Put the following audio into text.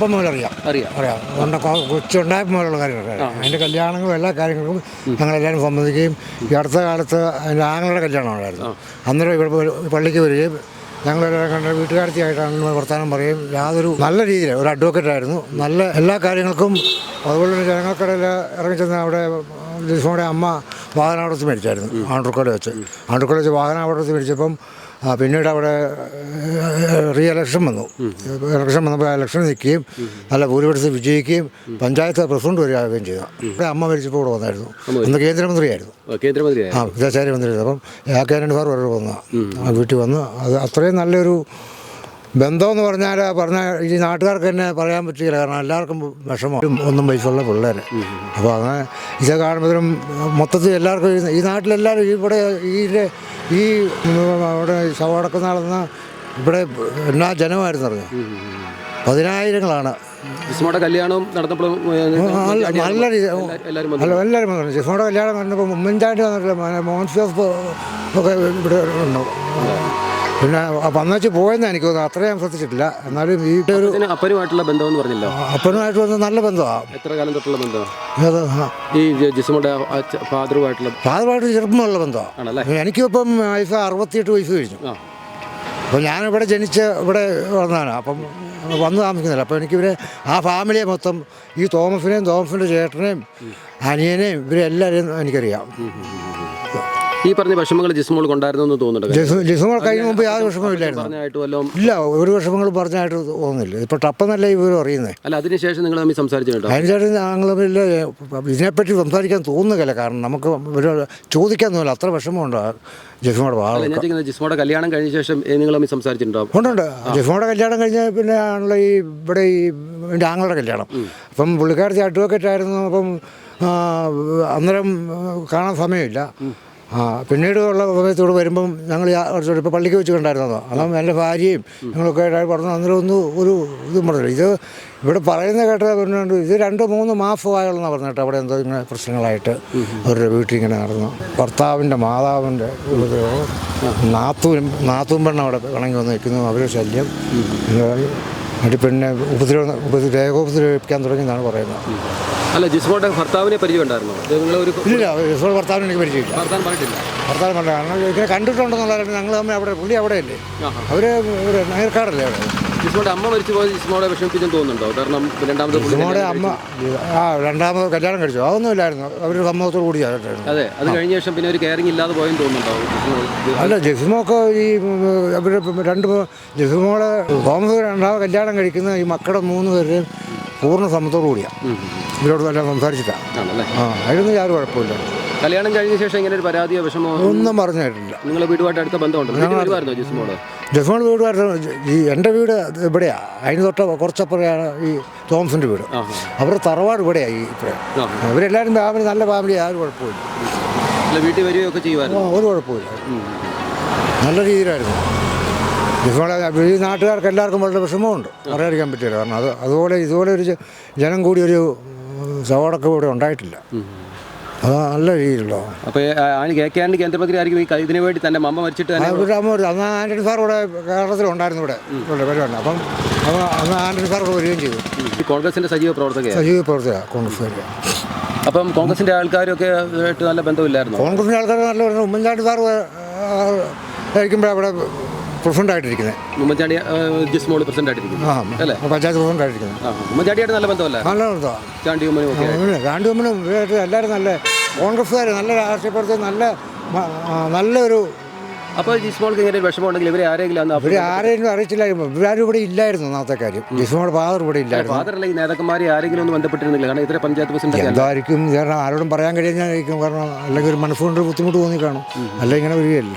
ചെറുപ്പം മുതൽ അറിയാം അറിയാം അറിയാം അതുകൊണ്ട് കൊച്ചുണ്ടായ കൊച്ചുണ്ടായപ്പോൾ മുതലുള്ള കാര്യങ്ങളൊക്കെ. അതിന്റെ കല്യാണങ്ങളും എല്ലാ കാര്യങ്ങൾക്കും ഞങ്ങളെല്ലാവരും സംബന്ധിക്കുകയും ഈ അടുത്ത കാലത്ത് അതിന്റെ ആങ്ങളുടെ കല്യാണം ഉണ്ടായിരുന്നു അന്നേരം ഇവിടെ പള്ളിക്ക് വരികയും ഞങ്ങളെല്ലാവരും കണ്ട വീട്ടുകാരത്തിയായിട്ടാണ് വർത്തമാനം പറയും യാതൊരു നല്ല രീതിയിൽ ഒരു അഡ്വക്കേറ്റ് ആയിരുന്നു നല്ല എല്ലാ കാര്യങ്ങൾക്കും അതുപോലെ തന്നെ ജനങ്ങൾക്കിടയിൽ ഇറങ്ങിച്ചെന്ന് അവിടെ ജിസ്മോടെ അമ്മ വാഹനം അവിടെ വെച്ച് മേടിച്ചായിരുന്നു ആണ്ടൂർക്കോട് വെച്ച്. ആണ്ടൂർക്കോട് വെച്ച് വാഹന അവിടെ വെച്ച് മേടിച്ചപ്പം പിന്നീട് അവിടെ റീ എലക്ഷൻ വന്നു. എലക്ഷൻ വന്നപ്പോൾ എലക്ഷൻ നിൽക്കുകയും നല്ല ഭൂരിപക്ഷത്തിൽ വിജയിക്കുകയും പഞ്ചായത്ത് പ്രസിഡന്റ് വരികയും ചെയ്തു. അവിടെ അമ്മ മരിച്ചപ്പോൾ ഇവിടെ വന്നായിരുന്നു. അന്ന് കേന്ദ്രമന്ത്രിയായിരുന്നു. ആ വിദേശകാര്യമന്ത്രിയായിരുന്നു മന്ത്രി അപ്പം ആ സാർ വരെ വന്ന വീട്ടിൽ വന്ന് അത് അത്രയും നല്ലൊരു ബന്ധമെന്ന് പറഞ്ഞാൽ പറഞ്ഞാൽ ഈ നാട്ടുകാർക്ക് തന്നെ പറയാൻ പറ്റില്ല. കാരണം എല്ലാവർക്കും വിഷമം. ഒന്നും വയസ്സുള്ള പിള്ളേർ അപ്പോൾ അങ്ങനെ ഇത് കാണുമ്പോഴും മൊത്തത്തിൽ എല്ലാവർക്കും ഈ- നാട്ടിലെല്ലാവരും ഇവിടെ ഈ ഈ അവിടെ ശവടക്കം നടന്ന ഇവിടെ എല്ലാ ജനമായിരുന്നു അറിഞ്ഞു പതിനായിരങ്ങളാണ്. ജിസ്മോടെ കല്യാണം നടന്നപ്പോൾ നല്ല എല്ലാവരും എല്ലാവരും വന്നു. ജിസ്മോടെ കല്യാണം നടന്നപ്പോൾ ഉമ്മൻചാണ്ടി വന്നിട്ടില്ല. മോഹൻ ജോസഫ് ഒക്കെ ഇവിടെ ഉണ്ട് പിന്നെ വന്നേച്ച് പോയെന്ന് എനിക്ക് തോന്നുന്നു അത്രയും ശ്രദ്ധിച്ചിട്ടില്ല. എന്നാലും ഈ ഒരു അപ്പനുമായിട്ടുള്ള ബന്ധം എന്ന് പറഞ്ഞല്ലോ അപ്പനുമായിട്ട് വന്ന് നല്ല ബന്ധമാണ് എത്ര കാലം തൊട്ടുള്ള ബന്ധം അത് ഈ ജിസ്മോടെ ഫാദറുമായിട്ടുള്ള ഫാദറുമായിട്ട് ചെറുപ്പമുള്ള ബന്ധമാണ് എനിക്കിപ്പം വയസ്സ് അറുപത്തിയെട്ട് വയസ്സ് കഴിഞ്ഞു. അപ്പം ഞാനിവിടെ ജനിച്ച് ഇവിടെ വന്നതാണ്. അപ്പം വന്ന് താമസിക്കുന്നില്ല. അപ്പോൾ എനിക്കിവരെ ആ ഫാമിലിയെ മൊത്തം ഈ തോമസിനെയും തോമസിന്റെ ചേട്ടനെയും അനിയനെയും ഇവരെ എല്ലാവരെയും എനിക്കറിയാം. ഈ പറഞ്ഞ വിഷമങ്ങൾ ജിസ്മോൾ കൊണ്ടായിരുന്നു എന്ന് തോന്നുന്നുണ്ട് ജിസ്മോൾ കഴിഞ്ഞ മുമ്പ് യാതൊരു വിഷമമില്ലായിരുന്നു ഇല്ല ഒരു വിഷമങ്ങൾ പറഞ്ഞായിട്ട് തോന്നുന്നില്ല. ഇപ്പൊ ടപ്പെന്നല്ല ഇവർ അറിയുന്നത് അല്ല അതിനുശേഷം നിങ്ങൾ തമ്മിൽ സംസാരിച്ചു കേട്ടോ. അതിനുശേഷം ഞങ്ങൾ തമ്മിൽ ഇതിനെപ്പറ്റി സംസാരിക്കാൻ തോന്നുകയില്ല കാരണം നമുക്ക് ഒരു ചോദിക്കാൻ തോന്നില്ല. അത്ര വിഷമമുണ്ടോ ജിസ്മോടെ ജിസ്മോടെ കല്യാണം കഴിഞ്ഞ ശേഷം നിങ്ങൾ തമ്മിൽ സംസാരിച്ചിട്ടുണ്ടോ? ഉണ്ടുണ്ട് ജിസ്മോടെ കല്യാണം കഴിഞ്ഞ പിന്നെ ആണല്ലോ ഈ ഇവിടെ ഈ എന്റെ ആങ്ങളുടെ കല്യാണം. അപ്പം പുള്ളിക്കാരത്തി അഡ്വക്കേറ്റ് ആയിരുന്നു. അപ്പം അന്നേരം കാണാൻ സമയമില്ല. ആ പിന്നീട് ഉള്ള സമയത്തോട് വരുമ്പം ഞങ്ങൾ ഇപ്പോൾ പള്ളിക്ക് വെച്ച് കണ്ടായിരുന്നതോ അപ്പം എന്റെ ഭാര്യയും ഞങ്ങളൊക്കെ ആയിട്ട് പറഞ്ഞു അന്നേരം ഒന്ന് ഒരു ഇതും പറഞ്ഞില്ല. ഇത് ഇവിടെ പറയുന്ന കേട്ടത് പറഞ്ഞുകൊണ്ട് ഇത് രണ്ട് മൂന്ന് മാസമായുള്ളതെന്നാണ് പറഞ്ഞിട്ട് അവിടെ എന്തോ ഇങ്ങനെ പ്രശ്നങ്ങളായിട്ട് അവരുടെ വീട്ടിൽ ഇങ്ങനെ നടന്നു. ഭർത്താവിന്റെ മാതാവിന്റെ നാത്തൂനും നാത്തൂൻ അവിടെ ഇണങ്ങി വന്ന് നിൽക്കുന്നു. അവരുടെ ശല്യം. എന്നിട്ട് പിന്നെ ഉപദ്രവം ഉപദ്ര തുടങ്ങിയെന്നാണ് തുടങ്ങി എന്നാണ് പറയുന്നത്. അല്ല ജിസ്മോടെ ഭർത്താവിനെ പരിചയമുണ്ടായിരുന്നു നിങ്ങൾ ഒരു ഇല്ല ഇപ്പോൾ ഭർത്താവിന് എനിക്ക് പരിചയമില്ല. ഭർത്താവ് പറഞ്ഞിട്ടില്ല. ഭർത്താവ് പറഞ്ഞ കാരണം ഇങ്ങനെ കണ്ടിട്ടുണ്ടെന്നുള്ള ഞങ്ങൾ തമ്മിൽ അവിടെ പുള്ളി അവിടെയല്ലേ. അവർ നേർക്കാടല്ലേ അവിടെ. ജിസ്മോടെ അമ്മ മരിച്ചു പോയത് ജിസ്മോടെ വിഷമിപ്പിച്ചെന്ന് തോന്നുന്നുണ്ടോ? കാരണം രണ്ടാമത് കല്യാണം അമ്മ ആ രണ്ടാമത് കല്യാണം കഴിച്ചു. അതൊന്നുമില്ലായിരുന്നു. അവർ സമ്മതത്തോട് കൂടി അതെ അത് കഴിഞ്ഞ ശേഷം പിന്നെ ഒരു കെയറിംഗ് ഇല്ലാതെ പോയെന്ന് തോന്നുന്നുണ്ടോ? അല്ല ജിസ്മോക്ക് ഈ അവർ രണ്ട് ജെസിമോൾ തോമസ് രണ്ടാമത് കല്യാണം കഴിക്കുന്ന ഈ മക്കളുടെ മൂന്ന് പേരുടെയും പൂർണ സമ്മതത്തോടു കൂടിയാണ് ഇവരോട് എല്ലാം സംസാരിച്ചിട്ടാണ് ആ അതിനൊന്നും യാതൊരു കുഴപ്പമില്ല കല്യാണം കഴിഞ്ഞ ശേഷം ഇങ്ങനെ ഒരു പരാതിയോ വിഷമോ ഒന്നും പറഞ്ഞു കേട്ടില്ല നിങ്ങളെ വീടുമായിട്ട് അടുത്ത ബന്ധമുണ്ടോ? ജിസ്മോൾ? ജസ്മോൾ വീടുമായിട്ട് ഈ എന്റെ വീട് ഇവിടെയാണ് അതിന് തൊട്ട് കുറച്ചപ്പുറയാണ് ഈ തോമസിന്റെ വീട്. അവരുടെ തറവാട് ഇവിടെയാണ് ഈ ഇപ്പഴേ. അവരെല്ലാവരും ഫാമിലി നല്ല ഫാമിലി യാതൊരു കുഴപ്പമില്ല അല്ല വീട്ടിൽ വരികയൊക്കെ ഒക്കെ ചെയ്യുമായിരുന്നു ഒരു കുഴപ്പമില്ല നല്ല രീതിയിലായിരുന്നു. ജസ്മോളെ ഈ നാട്ടുകാർക്ക് എല്ലാവർക്കും വളരെ വിഷമമുണ്ട്. പറയാതിരിക്കാൻ പറ്റില്ല. കാരണം അത് അതുപോലെ ഇതുപോലെ ഒരു ജനം കൂടി ഒരു സവാടൊക്കെ ഇവിടെ ഉണ്ടായിട്ടില്ല. അത് നല്ല രീതിയിലുള്ള. അപ്പോൾ കെ കെ ആൻഡ് കേന്ദ്രമന്ത്രി ആയിരിക്കും ഈ ക- ഇതിനു വേണ്ടി തന്നെ മമ്മ മരിച്ചിട്ട് തന്നെ ഇവിടെ അമ്മ ഒരു- അന്ന് ആന്റണി സാർ ഇവിടെ കേരളത്തിലുണ്ടായിരുന്നു ഇവിടെ. ഇവിടെ വരുവാണ്. അപ്പം അപ്പം അന്ന് ആന്റണി സാർ ഇവിടെ വരികയും ചെയ്തു. ഈ കോൺഗ്രസിന്റെ സജീവ പ്രവർത്തകയാണ് സജീവ പ്രവർത്തക കോൺഗ്രസ് അപ്പം കോൺഗ്രസിന്റെ ആൾക്കാരൊക്കെ ആയിട്ട് നല്ല ബന്ധമില്ലായിരുന്നു? കോൺഗ്രസിന്റെ ആൾക്കാർ നല്ല പറഞ്ഞു ഉമ്മൻചാണ്ടി സാർ ആയിരിക്കുമ്പോഴാണ് അവിടെ പ്രസിഡന്റ് ആയിട്ടിരിക്കുന്നത് ഉമ്മൻചാണ്ടി ആ, ജിസ്മോൾ പ്രസിഡന്റ് ആയിട്ടിരിക്കുന്നു ആ അല്ലേ? പഞ്ചായത്ത് പ്രസിഡന്റ് ആയിട്ടിരിക്കുന്നത് ആ ഉമ്മൻചാണ്ടിയായിട്ട് നല്ല ബന്ധമല്ല? നല്ല ബന്ധമാണ് ചാണ്ടി ഉമ്മനും ഒക്കെ എല്ലാവരും നല്ല കോൺഗ്രസ്സുകാർ നല്ല രാഷ്ട്രീയ പ്രവർത്തകർ നല്ല നല്ലൊരു അപ്പോൾ ജിസ്മോൾക്ക് ഇങ്ങനെ ഒരു വിഷമം ഉണ്ടെങ്കിൽ ഇവരെ ആരെങ്കിലും ഇവർ ആരെയും അറിയിച്ചില്ലായിരുന്നു ഇവരാരും ഇവിടെ ഇല്ലായിരുന്നു അന്നത്തെ കാര്യം. ജിസ്മോടെ ഫാദർ ഇവിടെ ഇല്ലായിരുന്നു. ഫാദർ അല്ലെങ്കിൽ നേതാക്കന്മാരെ ആരെങ്കിലും ഒന്ന് ബന്ധപ്പെട്ടിരുന്നില്ല. കാരണം ഇത്ര പഞ്ചായത്ത് പ്രസിഡന്റ് എന്തായിരിക്കും? കാരണം ആരോടും പറയാൻ കഴിയുന്ന കാരണം അല്ലെങ്കിൽ ഒരു മനസ്സുകൊണ്ട് ബുദ്ധിമുട്ട് തോന്നി കാണും. അല്ലെങ്കിൽ ഇങ്ങനെ വരികയല്ല.